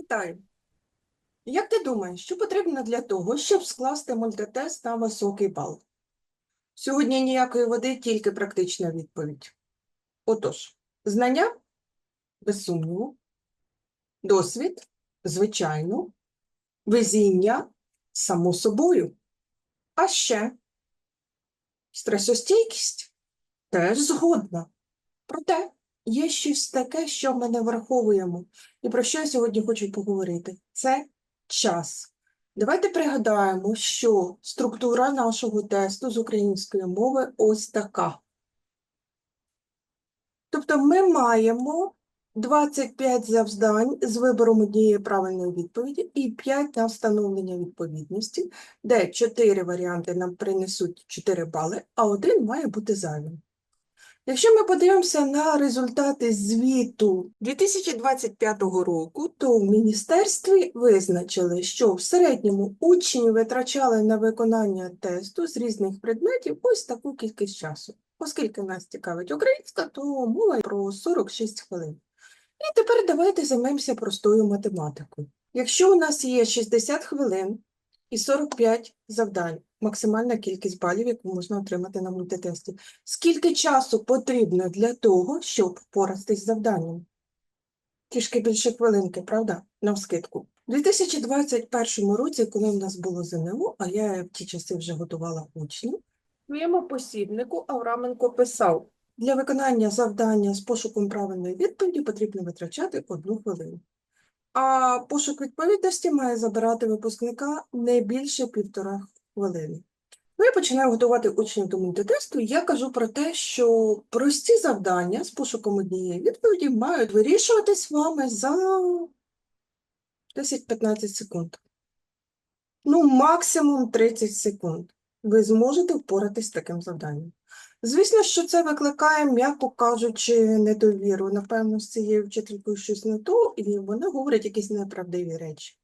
Вітаю. Як ти думаєш, що потрібно для того, щоб скласти мультитест на високий бал? Сьогодні ніякої води, тільки практична відповідь. Отож, знання без сумніву, досвід, звичайно, везіння само собою. А ще стресостійкість теж згодна. Проте є щось таке, що ми не враховуємо. І про що я сьогодні хочу поговорити? Це час. Давайте пригадаємо, що структура нашого тесту з української мови ось така. Тобто ми маємо 25 завдань з вибором однієї правильної відповіді і 5 на встановлення відповідності, де 4 варіанти нам принесуть 4 бали, а один має бути зайвим. Якщо ми подивимося на результати звіту 2025 року, то в міністерстві визначили, що в середньому учні витрачали на виконання тесту з різних предметів ось таку кількість часу. Оскільки нас цікавить українська, то мова про 46 хвилин. І тепер давайте займемося простою математикою. Якщо у нас є 60 хвилин і 45 завдань, максимальна кількість балів, яку можна отримати на мультитесті, скільки часу потрібно для того, щоб впоратись з завданням? Трішки більше хвилинки, правда? Навскидку. У 2021 році, коли в нас було ЗНО, а я в ті часи вже готувала учнів, в своєму посібнику Авраменко писав, для виконання завдання з пошуком правильної відповіді потрібно витрачати одну хвилину. А пошук відповідності має забирати випускника не більше півтора хвилини. Ну, я починаю готувати учнів до мультитесту, і я кажу про те, що прості завдання з пошуком однієї відповіді мають вирішуватись вами за 10-15 секунд. Ну, максимум 30 секунд. Ви зможете впоратись з таким завданням. Звісно, що це викликає, м'яко кажучи, недовіру. Напевно, з цією вчителькою щось не то, і вона говорить якісь неправдиві речі.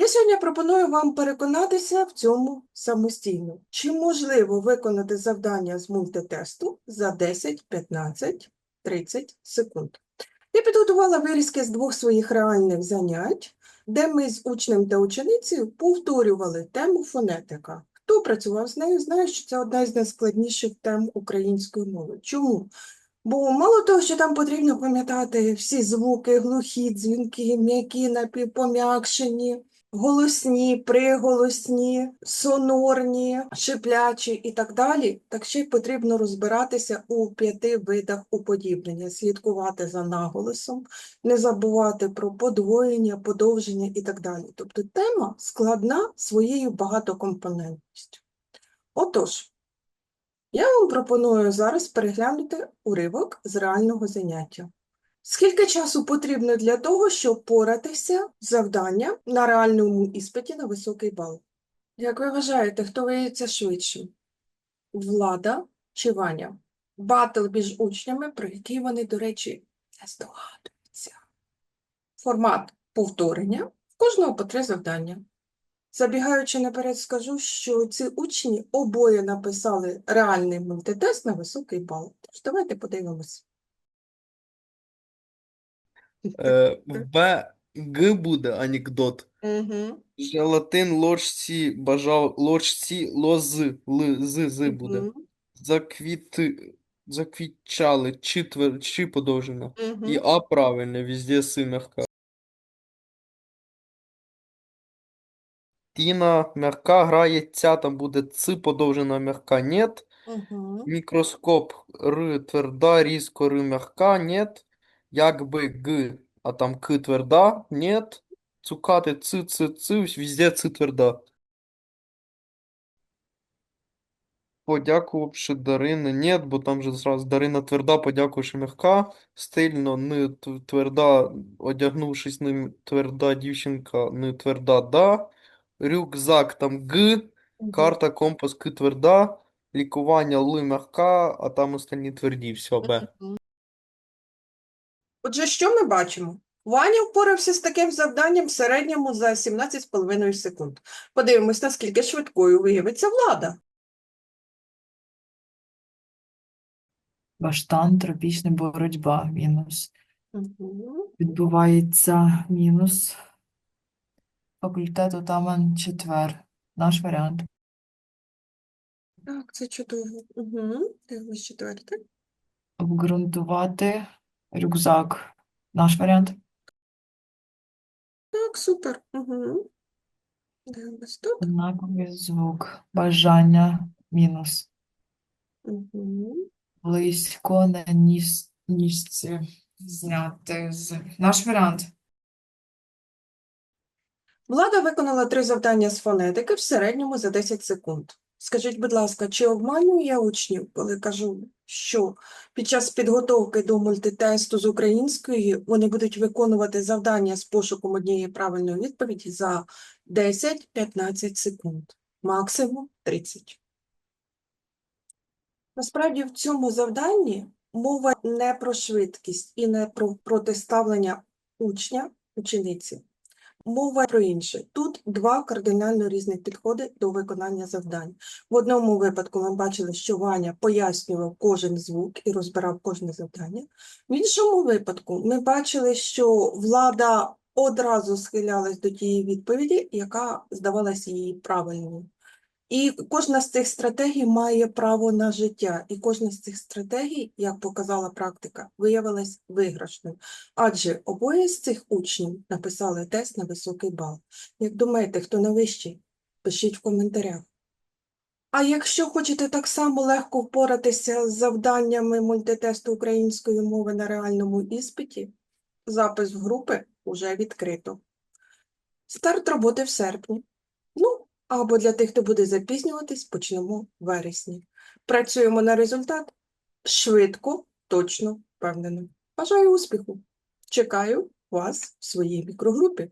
Я сьогодні пропоную вам переконатися в цьому самостійно. Чи можливо виконати завдання з мультитесту за 10, 15, 30 секунд? Я підготувала вирізки з двох своїх реальних занять, де ми з учнем та ученицею повторювали тему фонетика. Хто працював з нею, знає, що це одна з найскладніших тем української мови. Чому? Бо мало того, що там потрібно пам'ятати всі звуки, глухі, дзвінки, м'які, напівпом'якшені, голосні, приголосні, сонорні, шиплячі і так далі, так ще й потрібно розбиратися у п'яти видах уподібнення, слідкувати за наголосом, не забувати про подвоєння, подовження і так далі. Тобто тема складна своєю багатокомпонентністю. Отож, я вам пропоную зараз переглянути уривок з реального заняття. Скільки часу потрібно для того, щоб поратися з завданням на реальному іспиті на високий бал? Як ви вважаєте, хто виявиться швидшим? Влада чи Ваня? Батл між учнями, про який вони, до речі, не здогадуються. Формат повторення, в кожного по три завдання. Забігаючи наперед, скажу, що ці учні обоє написали реальний мультитест на високий бал. Тож давайте подивимось. Е, в Г буде анекдот. Угу. Желатин ложці бажав ложці лози ли з з буде. Угу. Заквіти заквітчали чи твер чи подовжено. І Угу. А правильно, везде С мягка. Тіна мягка грає ця, там буде Ц подовжена мягка, нет. Угу. Мікроскоп Р тверда, різко Р мягка, нет. Якби Г, а там К тверда, нет. Цукати Ц, Ц, Ц, везде Ц тверда. Подякувавши Дарина, нет, бо там же зразу Дарина тверда, подякувавши мягка. Стильно, не тверда, одягнувшись не тверда дівчинка, не тверда, да. Рюкзак там Г. Карта, компас, К тверда, лікування Л мягка, а там остальні тверді, все, Б. Отже, що ми бачимо? Ваня впорався з таким завданням в середньому за 17,5 секунд. Подивимось, наскільки швидкою виявиться влада. Баштан, тропічна боротьба, мінус. Мгм. Відбувається мінус факультету Таман четвер. Наш варіант. Так, це чудово. Угу. Дивимось четверте. Обґрунтувати рюкзак. Наш варіант. Так, супер. Угу. Дивимось тут. Однаковий звук. Бажання мінус. Угу. Близько на ніс, ніжці. Зняти з. Наш варіант. Влада виконала три завдання з фонетики в середньому за 10 секунд. Скажіть, будь ласка, чи обманюю я учнів, коли кажу, що під час підготовки до мультитесту з української вони будуть виконувати завдання з пошуком однієї правильної відповіді за 10-15 секунд, максимум 30. Насправді в цьому завданні мова не про швидкість і не про протиставлення учня, учениці. Мова про інше. Тут два кардинально різних підходи до виконання завдань. В одному випадку ми бачили, що Ваня пояснював кожен звук і розбирав кожне завдання. В іншому випадку ми бачили, що влада одразу схилялась до тієї відповіді, яка здавалася їй правильною. І кожна з цих стратегій має право на життя, і кожна з цих стратегій, як показала практика, виявилась виграшною. Адже обоє з цих учнів написали тест на високий бал. Як думаєте, хто на вищий? Пишіть в коментарях. А якщо хочете так само легко впоратися з завданнями мультитесту української мови на реальному іспиті, запис в групи вже відкрито. Старт роботи в серпні. Або для тих, хто буде запізнюватись, почнемо в вересні. Працюємо на результат швидко, точно, впевнено. Бажаю успіху! Чекаю вас в своїй мікрогрупі.